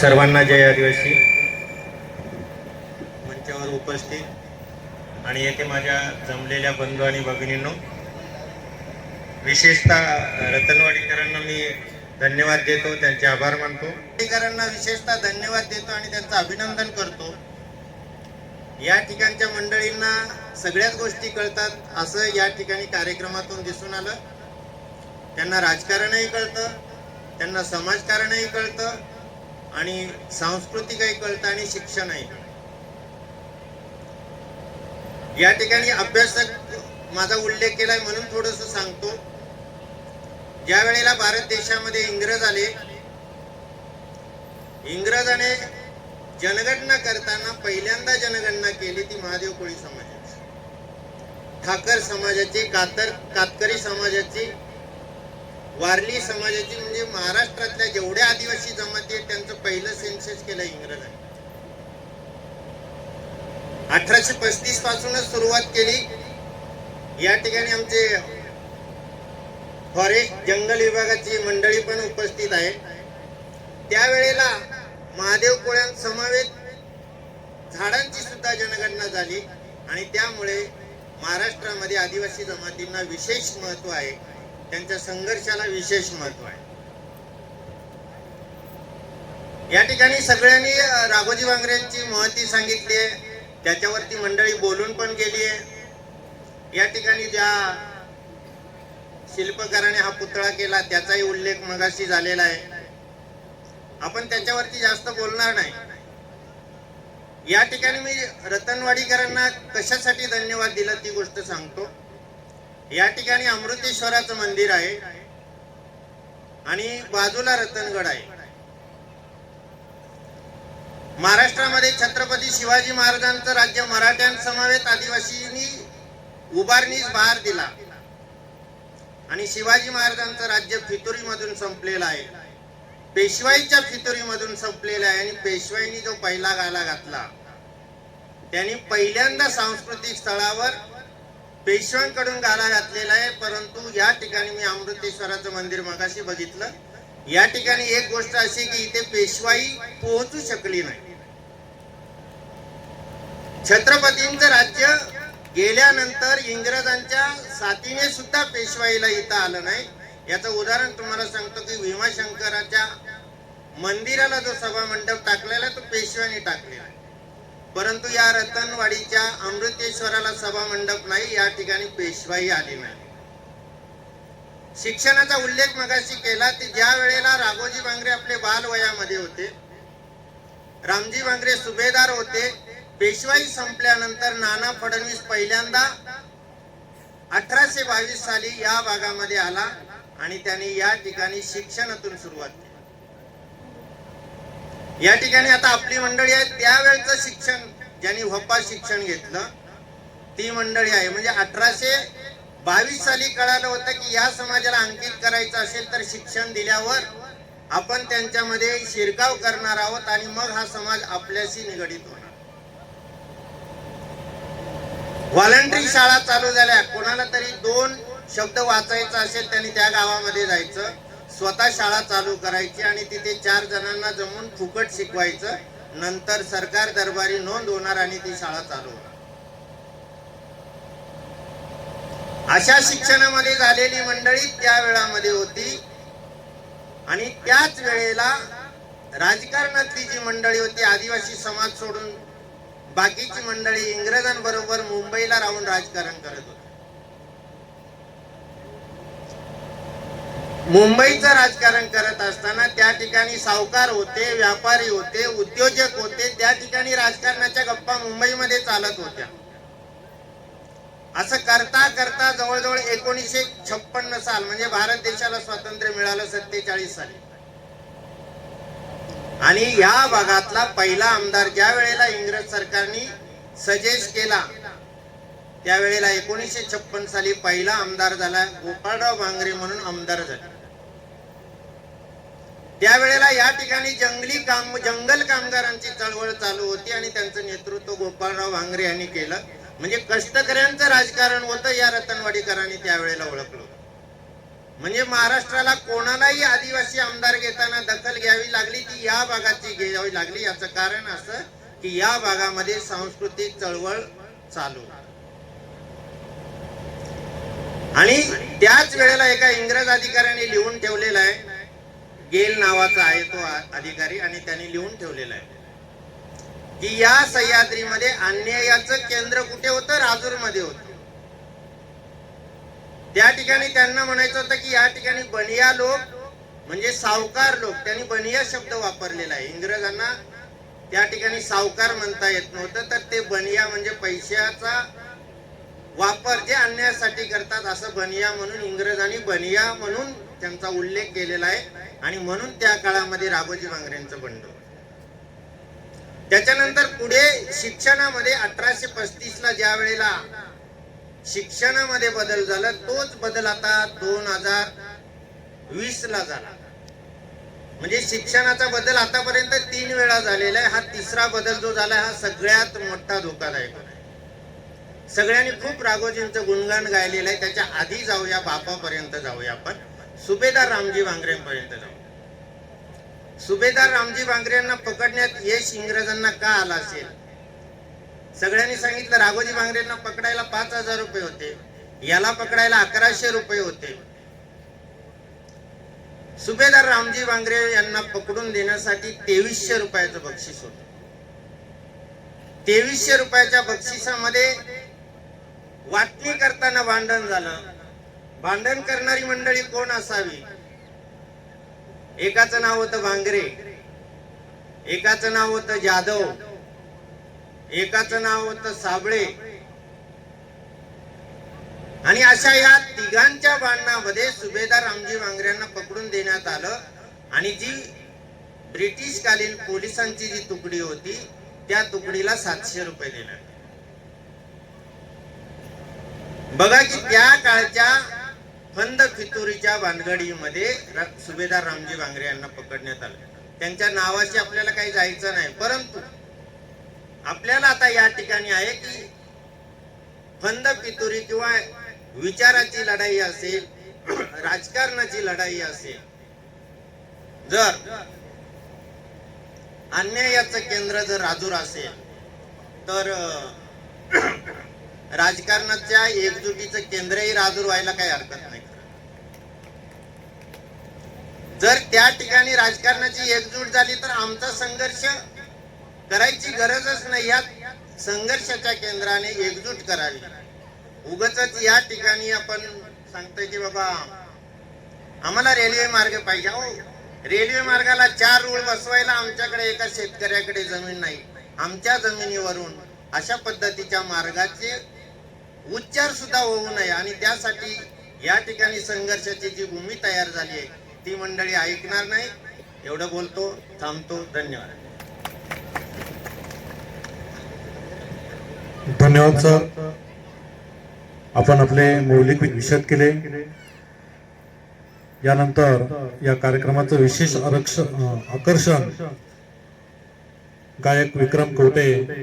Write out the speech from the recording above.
सर्वांना जय आदिवासी. मंचावर उपस्थित आणि येथे माझ्या जमलेल्या बंधू आणि भगिनींनो विशेषतः रतनवाडीकरांना मी धन्यवाद देतो त्यांचे आभार मानतो. वाडीकरांना विशेषतः धन्यवाद देतो आणि त्यांचं अभिनंदन करतो. या ठिकाणच्या मंडळींना सगळ्याच गोष्टी कळतात असं या ठिकाणी कार्यक्रमातून दिसून आलं. त्यांना राजकारणही कळतं त्यांना समाजकारणही कळतं. आणि सांस्कृतिकही कळतं आणि शिक्षण आहे या ठिकाणी अभ्यासक माझा उल्लेख केलाय म्हणून थोडस सांगतो. ज्या वेळेला भारत देशामध्ये इंग्रज आले इंग्रजाने जनगणना करताना पहिल्यांदा जनगणना केली ती महादेव कोळी समाजाची. ठाकर समाजाची कातर कातकरी समाजाची वारली समाजाची म्हणजे महाराष्ट्रातल्या जेवढ्या आदिवासी जमाती आहेत त्यांचं पहिलं सेन्सेस केलं इंग्रजांनी. अठराशे पस्तीस पासूनच सुरुवात केली. या ठिकाणी आमचे फॉरेस्ट जंगल विभागाची मंडळी पण उपस्थित आहे. त्यावेळेला महादेव कोळ्यां समावेत झाडांची सुद्धा जनगणना झाली आणि त्यामुळे महाराष्ट्रामध्ये आदिवासी जमातींना विशेष महत्त्व आहे. त्यांच्या संघर्षाला विशेष महत्त्व आहे. या ठिकाणी सगळ्यांनी राघोजी वांगरेंची महती सांगितली आहे. त्याच्यावरती मंडळी बोलून पण गेली आहे. या ठिकाणी ज्या शिल्पकाराने हा पुतळा केला त्याचाही उल्लेख मगाशी झालेला आहे. आपण त्याच्यावरती जास्त बोलणार नाही. या ठिकाणी मी रतनवाडीकरांना कशासाठी धन्यवाद दिला ती गोष्ट सांगतो. या ठिकाणी अमृतेश्वराचं मंदिर आहे आणि बाजूला रतनगड आहे. महाराष्ट्रामध्ये छत्रपती शिवाजी महाराजांचं राज्य मराठ्यांसमवेत आदिवासींनी उभारणीस भार दिला. आणि शिवाजी महाराजांचं राज्य फितुरीमधून संपलेलं आहे. पेशवाईच्या फितुरीमधून संपलेलं आहे आणि पेशवाईनी जो पहिला गाला घातला त्यांनी पहिल्यांदा सांस्कृतिक स्थळावर पेशव्यांकडून गाला घातलेला आहे परंतु या ठिकाणी मी अमृतेश्वराचं मंदिर मगाशी बघितलं. या ठिकाणी एक गोष्ट अशी की इथे पेशवाई पोहोचू शकली नाही. छत्रपतींचं राज्य गेल्यानंतर इंग्रजांच्या साथीने सुद्धा पेशवाईला इथं आलं नाही. याचं उदाहरण तुम्हाला सांगतो की भीमाशंकराच्या मंदिराला जो सभा मंडप टाकलेला तो पेशव्याने टाकलेला आहे. परंतु या रतनवाडीच्या अमृतेश्वराला सभा मंडप नाही या ठिकाणी पेशवाई आली नाही. शिक्षणाचा उल्लेख मगाशी केला की ज्या वेळेला राघोजी बांगरे आपले बालवयामध्ये होते रामजी बांगरे सुभेदार होते पेशवाई संपल्यानंतर नाना फडणवीस पहिल्यांदा अठराशे बावीस साली या भागामध्ये आला आणि त्यांनी या ठिकाणी शिक्षणातून सुरुवात केली. या ठिकाणी आता आपली मंडळी आहे त्यावेळचं शिक्षण ज्यांनी व्हपा शिक्षण घेतलं ती मंडळी आहे. म्हणजे अठराशे बावीस साली कळालं होतं की या समाजाला अंकित करायचं असेल तर शिक्षण दिल्यावर आपण त्यांच्यामध्ये शिरकाव करणार आहोत आणि मग हा समाज आपल्याशी निगडीत होणार. व्हॉलंटरी शाळा चालू झाल्या. कोणाला तरी दोन शब्द वाचायचा असेल त्यांनी त्या गावामध्ये जायचं. स्वतः शाळा चालू करायची आणि तिथे चार जणांना जमून फुकट शिकवायचं. नंतर सरकार दरबारी नोंद होणार आणि ती शाळा चालू होणार. अशा शिक्षणामध्ये झालेली मंडळी त्या वेळामध्ये होती. आणि त्याच वेळेला राजकारणातली जी मंडळी होती आदिवासी समाज सोडून बाकीची मंडळी इंग्रजांबरोबर मुंबईला राहून राजकारण करत होती. मुंबईचं राजकारण करत असताना त्या ठिकाणी सावकार होते व्यापारी होते उद्योजक होते त्या ठिकाणी राजकारणाच्या गप्पा मुंबईमध्ये चालत होत्या. असं करता करता जवळजवळ एकोणीसशे छप्पन्न साल म्हणजे भारत देशाला स्वातंत्र्य मिळालं सत्तेचाळीस साली. आणि या भागातला पहिला आमदार ज्या वेळेला इंग्रज सरकारने सजेस्ट केला त्यावेळेला एकोणीसशे छप्पन साली पहिला आमदार झाला गोपाळराव भांगरे म्हणून आमदार झाला. त्यावेळेला या ठिकाणी जंगली काम जंगल कामगारांची चळवळ चालू होती आणि त्यांचं नेतृत्व गोपाळराव भांगरे यांनी केलं. म्हणजे कष्टकऱ्यांचं राजकारण होतं या रतनवाडीकरांनी त्यावेळेला ओळखलं म्हणजे महाराष्ट्राला कोणालाही आदिवासी आमदार घेताना दखल घ्यावी लागली ती या भागाची घ्यावी लागली. याचं कारण असं की या भागामध्ये सांस्कृतिक चळवळ चालू आणि त्याच वेळेला एका इंग्रज अधिकाऱ्याने लिहून ठेवलेला आहे गेल नावाचा आहे तो अधिकारी आणि त्यांनी लिहून ठेवलेला आहे. की या सह्याद्रीमध्ये अन्यायाचं केंद्र कुठे होतं? राजूरमध्ये होत. त्या ठिकाणी त्यांना म्हणायचं होतं की या ठिकाणी बनिया लोक म्हणजे सावकार लोक त्यांनी बनिया शब्द वापरलेला आहे. इंग्रजांना त्या ठिकाणी सावकार म्हणता येत नव्हतं तर ते बनिया म्हणजे पैशाचा वापर जे अन्यायासाठी करतात असं बनिया म्हणून इंग्रजांनी बनिया म्हणून त्यांचा उल्लेख केलेला आहे. आणि म्हणून त्या काळामध्ये राघोजी बांगरेंचं बंड. त्याच्यानंतर पुढे शिक्षणामध्ये अठराशे पस्तीस ला ज्या वेळेला शिक्षणामध्ये बदल झाला तोच बदल आता दोन हजार वीस ला झाला. म्हणजे शिक्षणाचा बदल आतापर्यंत तीन वेळा झालेला आहे. हा तिसरा बदल जो झाला हा सगळ्यात मोठा धोकादायक आहे. सगळ्यांनी खूप राघोजींचं गुणगान गायलेलं आहे. त्याच्या आधी जाऊया बापापर्यंत जाऊया आपण. सुभेदार रामजी बांगरेंपर्यंत जाऊन सुभेदार रामजी वांगरे यांना पकडण्यात यश इंग्रजांना का आला असेल? सगळ्यांनी सांगितलं राघोजी वांगरेंना पकडायला पाच हजार रुपये होते. याला पकडायला अकराशे रुपये होते. सुभेदार रामजी वांगरे यांना पकडून देण्यासाठी तेवीसशे रुपयाचं बक्षीस होत. तेवीसशे रुपयाच्या बक्षिसामध्ये वाटणी करताना भांडण झालं. भांडण करणारी मंडळी कोण असावी? एकाचं नाव होतं भांगरे. एकाचं नाव होतं जाधव. एकाचं नाव होतं साबळे. आणि अशा या तिघांच्या भांडणामध्ये सुभेदार रामजी वांगऱ्यांना पकडून देण्यात आलं. आणि जी ब्रिटिश कालीन पोलिसांची जी तुकडी होती त्या तुकडीला सातशे रुपये देण्यात बघा की त्या काळच्या फंद फितुरीच्या भानगडीमध्ये सुभेदार रामजी भांगरे यांना पकडण्यात आलं. त्यांच्या नावाशी आपल्याला काही जायचं नाही. परंतु आपल्याला आता या ठिकाणी आहे की फंद फितुरी किंवा विचाराची लढाई असेल राजकारणाची लढाई असेल जर अन्यायाचं केंद्र जर राजूर असेल तर राजकारणाच्या एकजुटीचं केंद्रही राजूर व्हायला काही हरकत नाही. जर त्या ठिकाणी राजकारणाची एकजूट झाली तर आमचा संघर्ष करायची गरजच नाही. या संघर्षाच्या केंद्राने एकजूट करावी. उगच या ठिकाणी आपण सांगतोय की बाबा आम्हाला रेल्वे मार्ग पाहिजे. हो रेल्वे मार्गाला चार रूळ बसवायला आमच्याकडे एका शेतकऱ्याकडे जमीन नाही. आमच्या जमिनीवरून अशा पद्धतीच्या मार्गाचे उच्चार सुद्धा होऊ नये. आणि त्यासाठी या ठिकाणी संघर्षाची जी भूमी तयार झाली आहे ती मंडळी ऐकणार नाही. एवढं बोलतो थांबतो. धन्यवाद. धन्यवाद सर. आपण आपले मौलिक विषद केले. यानंतर या कार्यक्रमाचं विशेष आरक्ष आकर्षण गायक विक्रम कवटे